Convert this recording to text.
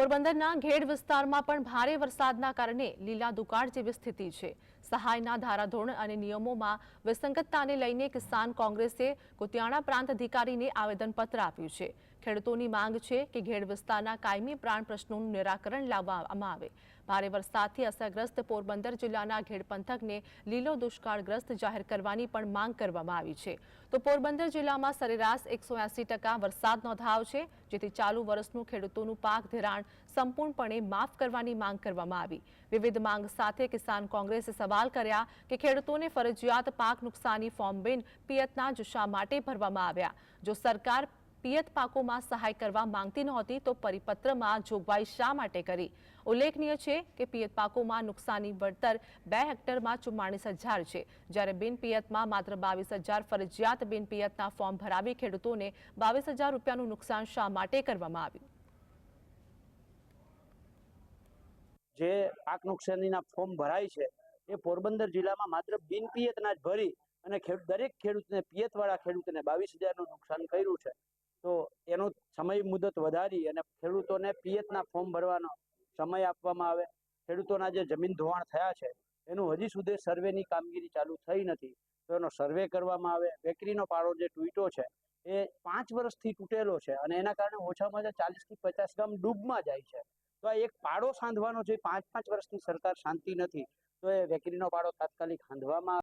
પોરબંદરના ઘેડ વિસ્તારમાં પણ ભારે વરસાદના કારણે લીલા દુકાળ જેવી સ્થિતિ છે. સહાયના ધારાધોરણ અને નિયમોમાં વિસંગતતાને લઈને કિસાન કોંગ્રેસે કુતિયાણા પ્રાંત અધિકારીને આવેદનપત્ર આપ્યું છે. ખેડૂતોની માંગ છે કે ઘેડ વિસ્તારના કાયમી પ્રાણ પ્રશ્નોનું નિરાકરણ લાવવામાં આવે. ભારે વરસાદથી અસરગ્રસ્ત પોરબંદર જિલ્લાના ઘેડ પંથકને લીલો દુષ્કાળગ્રસ્ત જાહેર કરવાની પણ માંગ કરવામાં આવી છે. તો પોરબંદર જિલ્લામાં સરેરાશ એકસો એસી ટકા વરસાદ નોંધાયો છે, જેથી ચાલુ વર્ષનું ખેડૂતોનું પાક ધિરાણ સંપૂર્ણપણે માફ કરવાની માંગ કરવામાં આવી. વિવિધ માંગ સાથે કિસાન કોંગ્રેસે સવાલ કર્યા કે ખેડૂતોને ફરજિયાત પાક નુકસાની ફોર્મ બિન પિયતના જુસ્સા માટે ભરવામાં આવ્યા. જો સરકાર પિયત પાકોમાં સહાય કરવા માંગતી નહોતી, તો પરિપત્રમાં જોગવાઈ શા માટે કરી? ઉલ્લેખનીય છે કે પિયત પાકોમાં નુકસાની વળતર બે હેક્ટરમાં ચુમ્માળીસ હજાર છે. જ્યારે બિન પિયતમાં માત્ર બાવીસ હજાર ફરજિયાત બિન પિયતના ફોર્મ ભરાવી ખેડૂતોને બાવીસ હજાર રૂપિયાનું નુકસાન શા માટે કરવામાં આવ્યું? જે પાક નુકસાનીના ફોર્મ ભરાય છે એ પોરબંદર જિલ્લામાં માત્ર બિન પિયતના જ ભરી અને દરેક ખેડૂતને પિયતવાળા ખેડૂતને બાવીસ હજારનું નુકસાન કર્યું છે. તો એનો સમય મુદત વધારી અને ખેડૂતોને પિયતના ફોર્મ ભરવાનો સમય આપવામાં આવે. ખેડૂતોના જે જમીન ધોવાણ થયા છે, એનું હજી સુધી સર્વેની કામગીરી ચાલુ થઈ નથી. તો એનો સર્વે કરવામાં આવે વેકરીનો પાડો જે તૂટ્યો છે, એ પાંચ વર્ષથી તૂટેલો છે અને એના કારણે ઓછામાં ઓછા ચાલીસથી પચાસ ગામ ડૂબમાં જાય છે. તો આ એક પાડો સાંધવાનો જે પાંચ પાંચ વર્ષની સરકાર શાંતિ નથી. તો એ વેકરીનો પાડો તાત્કાલિક હાંધવામાં.